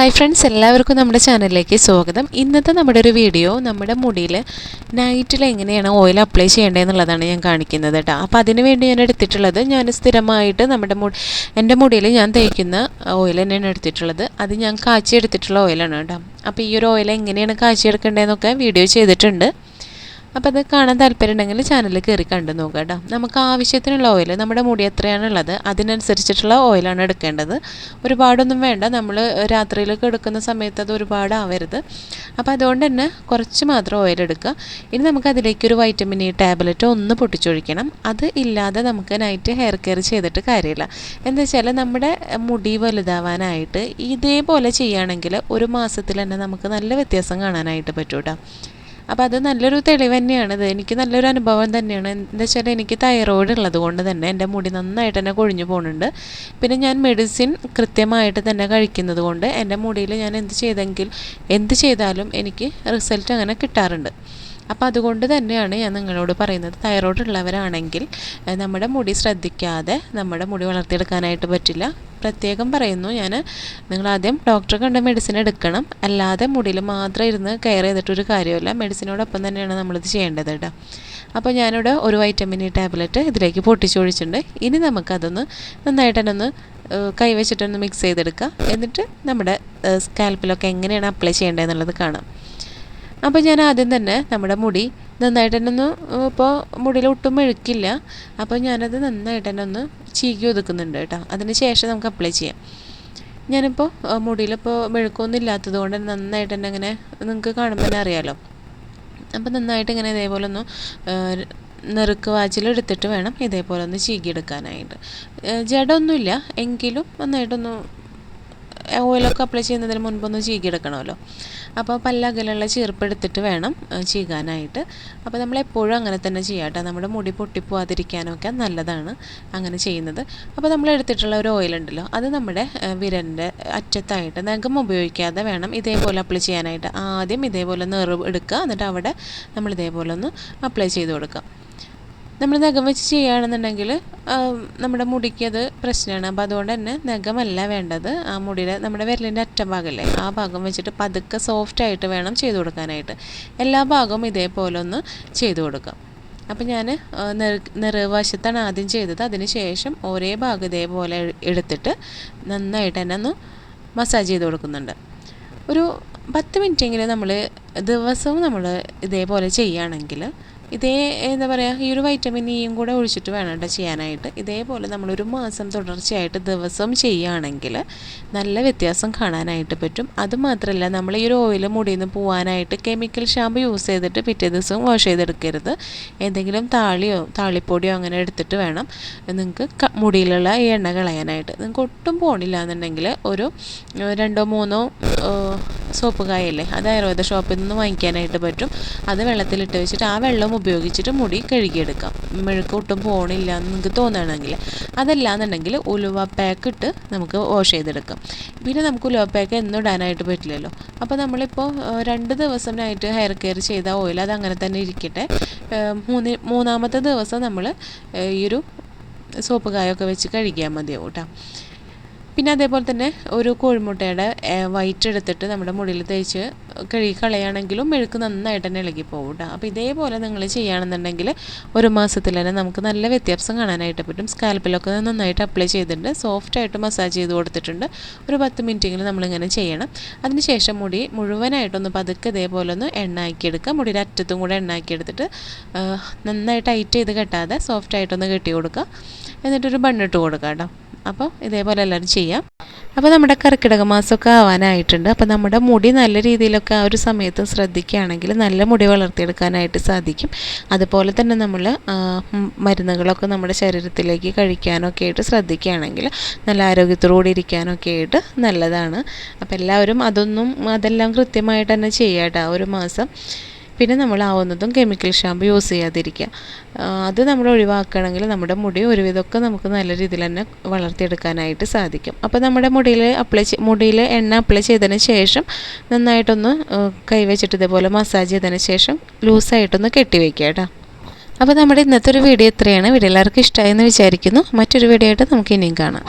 Hi friends എല്ലാവർക്കും നമ്മുടെ ചാനലിലേക്ക് സ്വാഗതം. ഇന്നത്തെ നമ്മുടെ ഒരു വീഡിയോ നമ്മുടെ മുടിയിൽ നൈറ്റിൽ എങ്ങനെയാണ് ഓയിൽ അപ്ലൈ ചെയ്യേണ്ടതെന്നുള്ളതാണ് ഞാൻ കാണിക്കുന്നത് കേട്ടോ അപ്പോൾ അതിന് വേണ്ടി ഞാൻ എടുത്തിട്ടുള്ളത് ഞാൻ സ്ഥിരമായിട്ട് നമ്മുടെ മുടി എന്റെ മുടിയിൽ ഞാൻ തേക്കുന്ന ഓയിൽ തന്നെയാണ് എടുത്തിട്ടുള്ളത്. അത് ഞാൻ കാച്ചി എടുത്തിട്ടുള്ള ഓയിലാണ് കേട്ടോ അപ്പോൾ ഈ ഒരു ഓയിൽ എങ്ങനെയാണ് കാച്ചി എടുക്കേണ്ടതെന്നൊക്കെ വീഡിയോ ചെയ്തിട്ടുണ്ട്. അപ്പോൾ അത് കാണാൻ താല്പര്യമുണ്ടെങ്കിൽ ചാനലിൽ കയറി കണ്ടു നോക്കുക കേട്ടോ. നമുക്ക് ആവശ്യത്തിനുള്ള ഓയിൽ നമ്മുടെ മുടി എത്രയാണുള്ളത് അതിനനുസരിച്ചിട്ടുള്ള ഓയിലാണ് എടുക്കേണ്ടത്. ഒരുപാടൊന്നും വേണ്ട. നമ്മൾ രാത്രിയിലൊക്കെ എടുക്കുന്ന സമയത്ത് അത് ഒരുപാട് ആവരുത്. അപ്പോൾ അതുകൊണ്ട് തന്നെ കുറച്ച് മാത്രം ഓയിൽ എടുക്കുക. ഇനി നമുക്ക് അതിലേക്ക് ഒരു വൈറ്റമിൻ ഇ ടാബ്ലറ്റ് ഒന്ന് പൊട്ടിച്ചൊഴിക്കണം. അത് ഇല്ലാതെ നമുക്ക് നൈറ്റ് ഹെയർ കെയർ ചെയ്തിട്ട് കാര്യമില്ല. എന്താ വെച്ചാൽ നമ്മുടെ മുടി വലുതാവാനായിട്ട് ഇതേപോലെ ചെയ്യുകയാണെങ്കിൽ ഒരു മാസത്തിൽ തന്നെ നമുക്ക് നല്ല വ്യത്യാസം കാണാനായിട്ട് പറ്റും കേട്ടോ അപ്പോൾ അത് നല്ലൊരു തെളിവ് തന്നെയാണ്. ഇത് എനിക്ക് നല്ലൊരു അനുഭവം തന്നെയാണ്. എന്താ വെച്ചാൽ എനിക്ക് തൈറോയിഡ് ഉള്ളത് കൊണ്ട് തന്നെ എന്റെ മുടി നന്നായിട്ട് തന്നെ കൊഴിഞ്ഞു പോകുന്നുണ്ട്. പിന്നെ ഞാൻ മെഡിസിൻ കൃത്യമായിട്ട് തന്നെ കഴിക്കുന്നത് കൊണ്ട് എന്റെ മുടിയിൽ ഞാൻ എന്ത് ചെയ്തെങ്കിൽ എന്ത് ചെയ്താലും എനിക്ക് റിസൾട്ട് അങ്ങനെ കിട്ടാറുണ്ട്. അപ്പോൾ അതുകൊണ്ട് തന്നെയാണ് ഞാൻ നിങ്ങളോട് പറയുന്നത്. തൈറോയ്ഡ് ഉള്ളവരാണെങ്കിൽ നമ്മുടെ മുടി ശ്രദ്ധിക്കാതെ നമ്മുടെ മുടി വളർത്തിയെടുക്കാനായിട്ട് പറ്റില്ല. പ്രത്യേകം പറയുന്നു ഞാൻ നിങ്ങൾ ആദ്യം ഡോക്ടറെ കണ്ട മെഡിസിൻ എടുക്കണം. അല്ലാതെ മുടിയിൽ മാത്രം ഇരുന്ന് കെയർ ചെയ്തിട്ടൊരു കാര്യമില്ല മെഡിസിനോടൊപ്പം തന്നെയാണ് നമ്മളിത് ചെയ്യേണ്ടത് കേട്ടോ അപ്പോൾ ഞാനിവിടെ ഒരു വൈറ്റമിൻ ഇ ടാബ്ലറ്റ് ഇതിലേക്ക് പൊട്ടിച്ചൊഴിച്ചിട്ടുണ്ട്. ഇനി നമുക്കതൊന്ന് നന്നായിട്ട് തന്നെ ഒന്ന് കൈവച്ചിട്ടൊന്ന് മിക്സ് ചെയ്തെടുക്കാം. എന്നിട്ട് നമ്മുടെ സ്കാൽപ്പിലൊക്കെ എങ്ങനെയാണ് അപ്ലൈ ചെയ്യേണ്ടതെന്നുള്ളത് കാണാം. അപ്പോൾ ഞാൻ ആദ്യം തന്നെ നമ്മുടെ മുടി നന്നായിട്ട് തന്നെ ഒന്ന് ഇപ്പോൾ മുടിയിൽ ഒട്ടും മെഴുക്കില്ല. അപ്പോൾ ഞാനത് നന്നായിട്ട് തന്നെ ഒന്ന് ചീകി ഒതുക്കുന്നുണ്ട് കേട്ടോ. അതിന് ശേഷം നമുക്ക് അപ്ലൈ ചെയ്യാം. ഞാനിപ്പോൾ മുടിയിലിപ്പോൾ മെഴുക്കൊന്നും ഇല്ലാത്തത് കൊണ്ട് നന്നായിട്ട് തന്നെ അങ്ങനെ നിങ്ങൾക്ക് കാണുമ്പോൾ തന്നെ അറിയാമല്ലോ അപ്പോൾ നന്നായിട്ട് ഇങ്ങനെ ഇതേപോലെ ഒന്ന് നെറുക്ക് വാച്ചിലെടുത്തിട്ട് വേണം ഇതേപോലെ ഒന്ന് ചീകിയെടുക്കാനായിട്ട് ജഡമൊന്നുമില്ല എങ്കിലും നന്നായിട്ടൊന്ന് ഓയിലൊക്കെ അപ്ലൈ ചെയ്യുന്നതിന് മുൻപൊന്ന് ചീകിയെടുക്കണമല്ലോ അപ്പോൾ പല്ല പല്ലകലുള്ള ചീർപ്പെടുത്തിട്ട് വേണം ചീകാനായിട്ട്. അപ്പോൾ നമ്മൾ എപ്പോഴും അങ്ങനെ തന്നെ ചെയ്യാം കേട്ടോ. നമ്മുടെ മുടി പൊട്ടിപ്പോവാതിരിക്കാനൊക്കെ നല്ലതാണ് അങ്ങനെ ചെയ്യുന്നത്. അപ്പോൾ നമ്മൾ എടുത്തിട്ടുള്ള ഒരു ഓയിലുണ്ടല്ലോ അത് നമ്മുടെ വിരലിന്റെ അറ്റത്തായിട്ട് നഖം ഉപയോഗിക്കാതെ വേണം ഇതേപോലെ അപ്ലൈ ചെയ്യാനായിട്ട്. ആദ്യം ഇതേപോലെ നിറവ് എടുക്കുക എന്നിട്ട് അവിടെ നമ്മൾ ഇതേപോലെ ഒന്ന് അപ്ലൈ ചെയ്ത് കൊടുക്കുക. നമ്മൾ നഖം വെച്ച് ചെയ്യുകയാണെന്നുണ്ടെങ്കിൽ നമ്മുടെ മുടിക്ക് അത് പ്രശ്നമാണ്. അപ്പോൾ അതുകൊണ്ട് തന്നെ നഖമല്ല വേണ്ടത്. ആ മുടിയുടെ നമ്മുടെ വിരലിന്റെ അറ്റം ഭാഗമല്ലേ ആ ഭാഗം വെച്ചിട്ട് പതുക്കെ സോഫ്റ്റ് ആയിട്ട് വേണം ചെയ്തു കൊടുക്കാനായിട്ട്. എല്ലാ ഭാഗവും ഇതേപോലെ ഒന്ന് ചെയ്തു കൊടുക്കാം. അപ്പം ഞാൻ നിറവശത്താണ് ആദ്യം ചെയ്തത്. അതിന് ശേഷം ഒരേ ഭാഗം ഇതേപോലെ എടുത്തിട്ട് നന്നായിട്ട് തന്നെ ഒന്ന് മസാജ് ചെയ്ത് കൊടുക്കുന്നുണ്ട്. ഒരു പത്ത് മിനിറ്റെങ്കിലും നമ്മൾ ദിവസവും നമ്മൾ ഇതേപോലെ ചെയ്യുകയാണെങ്കിൽ ഇതേ എന്താ പറയുക ഈ ഒരു വൈറ്റമിൻ ഇയും കൂടെ ഒഴിച്ചിട്ട് വേണം കേട്ടോ ചെയ്യാനായിട്ട്. ഇതേപോലെ നമ്മളൊരു മാസം തുടർച്ചയായിട്ട് ദിവസം ചെയ്യുകയാണെങ്കിൽ നല്ല വ്യത്യാസം കാണാനായിട്ട് പറ്റും. അതുമാത്രമല്ല നമ്മൾ ഈ ഒരു ഓയിൽ മുടിയിൽ നിന്ന് പോകാനായിട്ട് കെമിക്കൽ ഷാമ്പു യൂസ് ചെയ്തിട്ട് പിറ്റേ ദിവസം വാഷ് ചെയ്തെടുക്കരുത്. എന്തെങ്കിലും താളിയോ താളിപ്പൊടിയോ അങ്ങനെ എടുത്തിട്ട് വേണം നിങ്ങൾക്ക് മുടിയിലുള്ള ഈ എണ്ണ കളയാനായിട്ട്. നിങ്ങൾക്ക് ഒട്ടും പോണില്ല എന്നുണ്ടെങ്കിൽ ഒരു രണ്ടോ മൂന്നോ സോപ്പ് കായല്ലേ അത് ആയുർവേദ ഷോപ്പിൽ നിന്ന് വാങ്ങിക്കാനായിട്ട് പറ്റും. അത് വെള്ളത്തിലിട്ട് വെച്ചിട്ട് ആ വെള്ളം ഉപയോഗിച്ചിട്ട് മുടി കഴുകിയെടുക്കാം. മെഴുക്ക് ഒട്ടും പോകണില്ല എന്ന് നിങ്ങൾക്ക് തോന്നുകയാണെങ്കിൽ. അതല്ല എന്നുണ്ടെങ്കിൽ ഉലുവ പാക്ക് ഇട്ട് നമുക്ക് വാഷ് ചെയ്തെടുക്കാം. പിന്നെ നമുക്ക് ഉലുവ പാക്ക് എന്നും ഇടാനായിട്ട് പറ്റില്ലല്ലോ. അപ്പോൾ നമ്മളിപ്പോൾ രണ്ട് ദിവസമായിട്ട് ഹെയർ കെയർ ചെയ്ത ഓയിൽ അത് അങ്ങനെ തന്നെ ഇരിക്കട്ടെ. മൂന്ന് മൂന്നാമത്തെ ദിവസം നമ്മൾ ഈ ഒരു സോപ്പ് കായൊക്കെ വെച്ച് കഴുകിയാൽ മതിയാവും കേട്ടോ. പിന്നെ അതേപോലെ തന്നെ ഒരു കോഴിമുട്ടയുടെ വൈറ്റ് എടുത്തിട്ട് നമ്മുടെ മുടിയിൽ തേച്ച് കഴുകി കളയുകയാണെങ്കിലും മെഴുക്ക് നന്നായിട്ട് തന്നെ ഇളകി പോകും കേട്ടോ. അപ്പോൾ ഇതേപോലെ നിങ്ങൾ ചെയ്യുകയാണെന്നുണ്ടെങ്കിൽ ഒരു മാസത്തിൽ തന്നെ നമുക്ക് നല്ല വ്യത്യാസം കാണാനായിട്ട് പറ്റും. സ്കാൽപ്പിലൊക്കെ നന്നായിട്ട് അപ്ലൈ ചെയ്തിട്ടുണ്ട്. സോഫ്റ്റായിട്ട് മസാജ് ചെയ്ത് കൊടുത്തിട്ടുണ്ട്. ഒരു പത്ത് മിനിറ്റെങ്കിലും നമ്മളിങ്ങനെ ചെയ്യണം. അതിനുശേഷം മുടി മുഴുവനായിട്ടൊന്ന് പതുക്കെ ഇതേപോലെ ഒന്ന് എണ്ണാക്കിയെടുക്കുക മുടിയുടെ അറ്റത്തും കൂടെ എണ്ണാക്കിയെടുത്തിട്ട് നന്നായിട്ട് ടൈറ്റ് ചെയ്ത് കെട്ടാതെ സോഫ്റ്റായിട്ടൊന്ന് കെട്ടി കൊടുക്കുക. എന്നിട്ടൊരു ബണ്ണിട്ട് കൊടുക്കുക കേട്ടോ. അപ്പോൾ ഇതേപോലെ എല്ലാവരും ചെയ്യാം. അപ്പോൾ നമ്മുടെ കർക്കിടക മാസമൊക്കെ ആവാനായിട്ടുണ്ട്. അപ്പോൾ നമ്മുടെ മുടി നല്ല രീതിയിലൊക്കെ ആ ഒരു സമയത്ത് ശ്രദ്ധിക്കുകയാണെങ്കിൽ നല്ല മുടി വളർത്തിയെടുക്കാനായിട്ട് സാധിക്കും. അതുപോലെ തന്നെ നമ്മൾ മരുന്നുകളൊക്കെ നമ്മുടെ ശരീരത്തിലേക്ക് കഴിക്കാനൊക്കെ ആയിട്ട് ശ്രദ്ധിക്കുകയാണെങ്കിൽ നല്ല ആരോഗ്യത്തോടുകൂടി ഇരിക്കാനൊക്കെ ആയിട്ട് നല്ലതാണ്. അപ്പോൾ എല്ലാവരും അതൊന്നും അതെല്ലാം കൃത്യമായിട്ട് തന്നെ ചെയ്യാട്ടോ ആ ഒരു മാസം. പിന്നെ നമ്മൾ ആവുന്നതും കെമിക്കൽ ഷാമ്പു യൂസ് ചെയ്യാതിരിക്കുക. അത് നമ്മൾ ഒഴിവാക്കണമെങ്കിൽ നമ്മുടെ മുടി ഒരുവിധമൊക്കെ നമുക്ക് നല്ല രീതിയിൽ തന്നെ വളർത്തിയെടുക്കാനായിട്ട് സാധിക്കും. അപ്പോൾ നമ്മുടെ മുടിയിൽ അപ്ലൈ മുടിയിൽ എണ്ണ അപ്ലൈ ചെയ്തതിന് ശേഷം നന്നായിട്ടൊന്ന് കൈവച്ചിട്ട് ഇതേപോലെ മസാജ് ചെയ്തതിന് ശേഷം ലൂസായിട്ടൊന്ന് കെട്ടിവെക്കുക കേട്ടോ. അപ്പോൾ നമ്മുടെ ഇന്നത്തെ ഒരു വീഡിയോ ഇത്രയാണ്. വീഡിയോ എല്ലാവർക്കും ഇഷ്ടമായെന്ന് വിചാരിക്കുന്നു. മറ്റൊരു വീഡിയോ ആയിട്ട് നമുക്ക് ഇനിയും കാണാം.